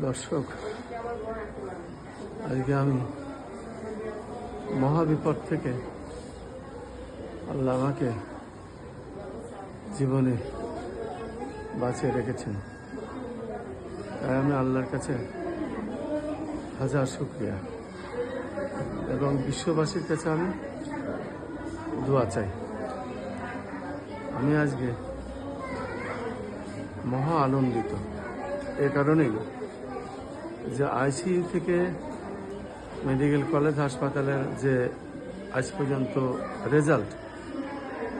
দর্শক, আজকে আমি মহাবিপদ থেকে আল্লাহ আমাকে জীবনে বাঁচিয়ে রেখেছেন। তাই আমি আল্লাহর কাছে হাজার শুক্রিয়া। এবং বিশ্ববাসীর কাছে আমি দোয়া চাই। আমি আজকে মহা আনন্দিত। এ কারণেই যে আইসিইউ থেকে মেডিকেল কলেজ হাসপাতালের যে আজ পর্যন্ত রেজাল্ট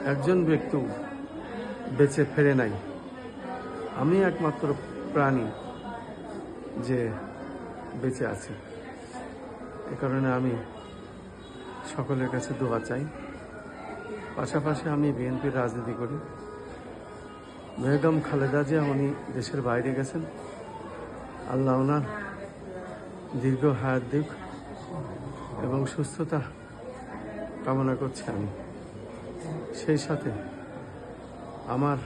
একজন ব্যক্তিও বেঁচে ফেরে নাই। আমি একমাত্র প্রাণী যে বেঁচে আছি। এ কারণে আমি সকলের কাছে দোয়া চাই। পাশাপাশি আমি বিএনপির রাজনীতি করি। বেগম খালেদা জিয়া, উনি দেশের বাইরে গেছেন। আল্লাহ ওনার দীর্ঘ হায়াত এবং সুস্থতা কামনা করছি আমি। সেই সাথে আমার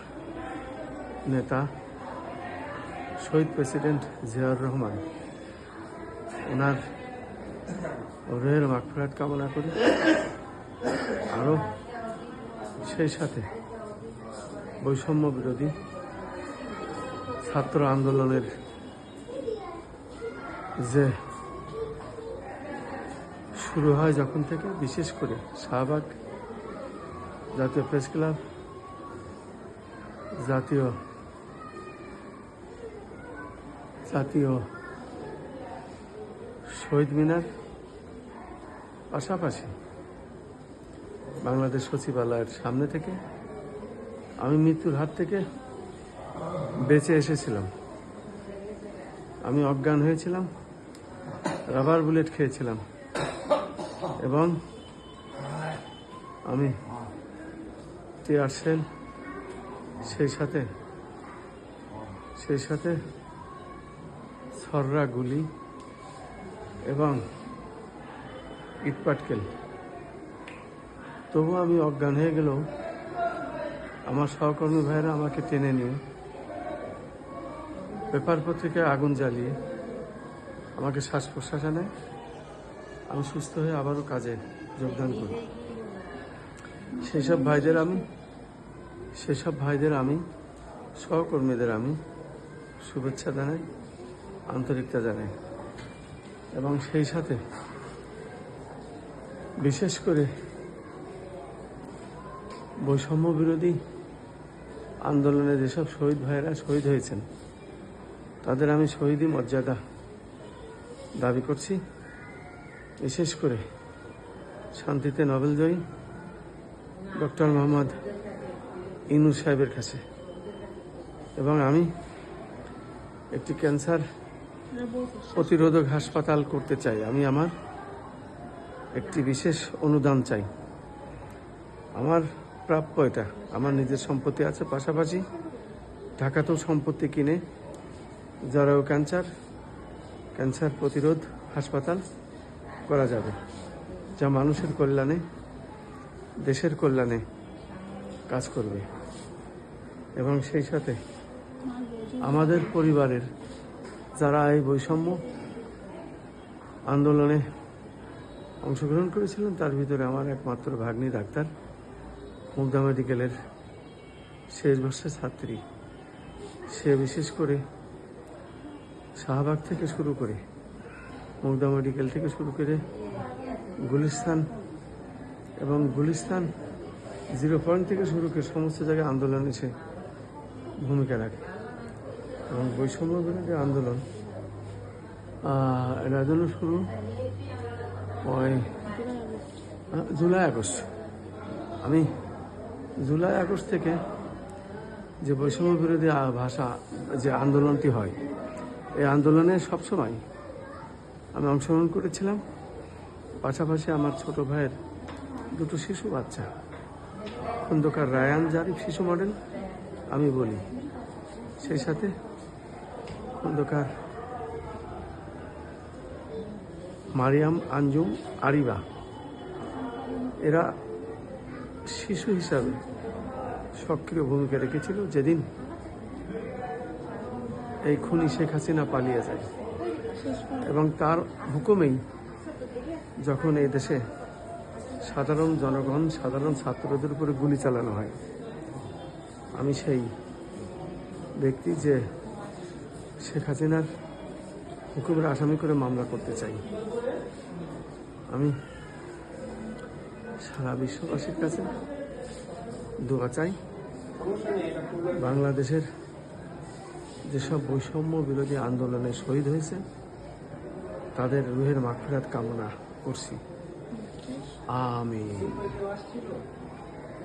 নেতা, শহীদ প্রেসিডেন্ট জিয়াউর রহমান ওনার রুহের মাগফিরাত কামনা করি। আরও সেই সাথে বৈষম্য বিরোধী ছাত্র আন্দোলনের যে শুরু হয় যখন থেকে, বিশেষ করে শাহবাগ জাতীয় প্রেস ক্লাব, জাতীয় জাতীয় শহীদ মিনার, পাশাপাশি বাংলাদেশ সচিবালয়ের সামনে থেকে আমি মৃত্যুর হাত থেকে বেঁচে এসেছিলাম। আমি অজ্ঞান হয়েছিলাম। রাবার বুলেট খেয়েছিলাম। এবং আমি টিয়ার সেল সেই সাথে সেই সাথে ছররা গুলি এবং ইটপাটকেল তবু আমি অজ্ঞান হয়ে গেলেও আমার সহকর্মী ভাইয়েরা আমাকে টেনে নিয়ে, পেপার পত্রিকায় আগুন জ্বালিয়ে আমাকে শ্বাস প্রশ্বাস নেয়। আমি সুস্থ হয়ে আবারও কাজে যোগদান করি। সেসব ভাইদের আমি, সেসব ভাইদের আমি, সহকর্মীদের আমি শুভেচ্ছা জানাই, আন্তরিকতা জানাই। এবং সেই সাথে বিশেষ করে বৈষম্য বিরোধী আন্দোলনে যেসব শহীদ ভাইয়েরা শহীদ হয়েছেন, তাদের আমি শহীদই মর্যাদা দাবি করছি। বিশেষ করে শান্তিতে নোবেলজয়ী ডক্টর মোহাম্মদ ইনু সাহেবের কাছে। এবং আমি একটি ক্যান্সার প্রতিরোধক হাসপাতাল করতে চাই। আমি আমার একটি বিশেষ অনুদান চাই। আমার প্রাপ্য এটা। আমার নিজের সম্পত্তি আছে। পাশাপাশি ঢাকাতেও সম্পত্তি কিনে জরায়ু ক্যান্সার ক্যান্সার প্রতিরোধ হাসপাতাল করা যাবে। যা মানুষের কল্যাণে, দেশের কল্যাণে কাজ করবে। এবং সেই সাথে আমাদের পরিবারের যারা এই বৈষম্য আন্দোলনে অংশগ্রহণ করেছিলেন, তার ভিতরে আমার একমাত্র ভাগ্নি ডাক্তার, মুগদা মেডিকেলের শেষ বর্ষের ছাত্রী। সে বিশেষ করে শাহবাগ থেকে শুরু করে মুগদা মেডিকেল থেকে শুরু করে গুলিস্তান এবং গুলিস্তান জিরো পয়েন্ট থেকে শুরু করে সমস্ত জায়গায় আন্দোলনে সে ভূমিকা রাখে। এবং বৈষম্য বিরোধী আন্দোলন এটা জন্য শুরু ওই জুলাই আগস্ট। আমি জুলাই আগস্ট থেকে যে বৈষম্য বিরোধী ভাষা, যে আন্দোলনটি হয় এই আন্দোলনে সবসময় আমি অংশগ্রহণ করেছিলাম। পাশাপাশি আমার ছোট ভাইয়ের দুটো শিশু বাচ্চা, খন্দকার রায়ান জারিফ শিশু মডেল, আমি বলি। সেই সাথে খন্দকার মারিয়াম আঞ্জুম আরিবা। এরা শিশু হিসাবে সক্রিয় ভূমিকা রেখেছিল। যেদিন এই খুনি শেখ হাসিনা পালিয়ে যায়। এবং তার হুকুমেই যখন এই দেশে সাধারণ জনগণ, সাধারণ ছাত্রদের উপরে গুলি চালানো হয়, আমি সেই ব্যক্তি যে শেখ হাসিনার হুকুমের আসামি করে মামলা করতে চাই, আমি সারা বিশ্ববাসীর কাছে দোয়া চাই, বাংলাদেশের যেসব বৈষম্য বিরোধী আন্দোলনে শহীদ হয়েছে তাদের রুহের মাগফিরাত কামনা করছি। আমিন।